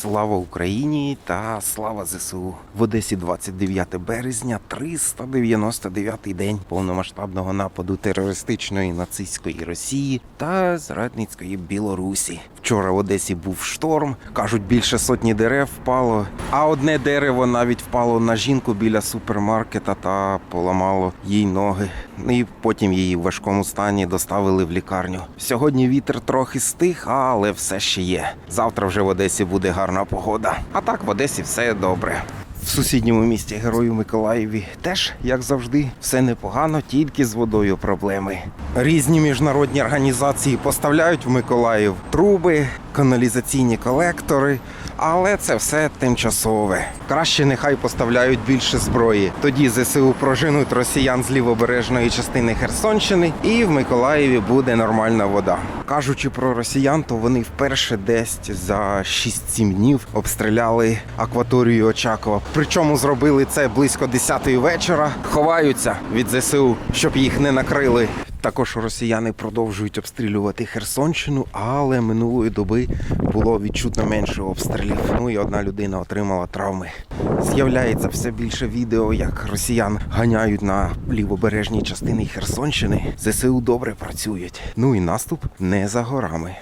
Слава Україні та слава ЗСУ. В Одесі 29 березня, 399-й день повномасштабного нападу терористичної нацистської Росії та зрадницької Білорусі. Вчора в Одесі був шторм. кажуть, більше сотні дерев впало. А одне дерево навіть впало на жінку біля супермаркета та поламало їй ноги. Ну І потім її в важкому стані доставили в лікарню. Сьогодні вітер трохи стих, але все ще є. Завтра вже в Одесі буде гарна погода. А так в Одесі все добре. В сусідньому місті Герою Миколаєві теж, як завжди, все непогано, тільки з водою проблеми. Різні міжнародні організації поставляють в Миколаїв труби, каналізаційні колектори, але це все тимчасове. Краще нехай поставляють більше зброї. Тоді ЗСУ проженуть росіян з лівобережної частини Херсонщини, і в Миколаєві буде нормальна вода. Кажучи про росіян, то вони вперше десь за 6-7 днів обстріляли акваторію Очакова. Причому зробили це близько 10-ї вечора. Ховаються від ЗСУ, щоб їх не накрили. Також росіяни продовжують обстрілювати Херсонщину, але минулої доби було відчутно менше обстрілів. Ну і одна людина отримала травми. З'являється все більше відео, як росіян ганяють на лівобережній частині Херсонщини. ЗСУ добре працюють. Ну і наступ не за горами.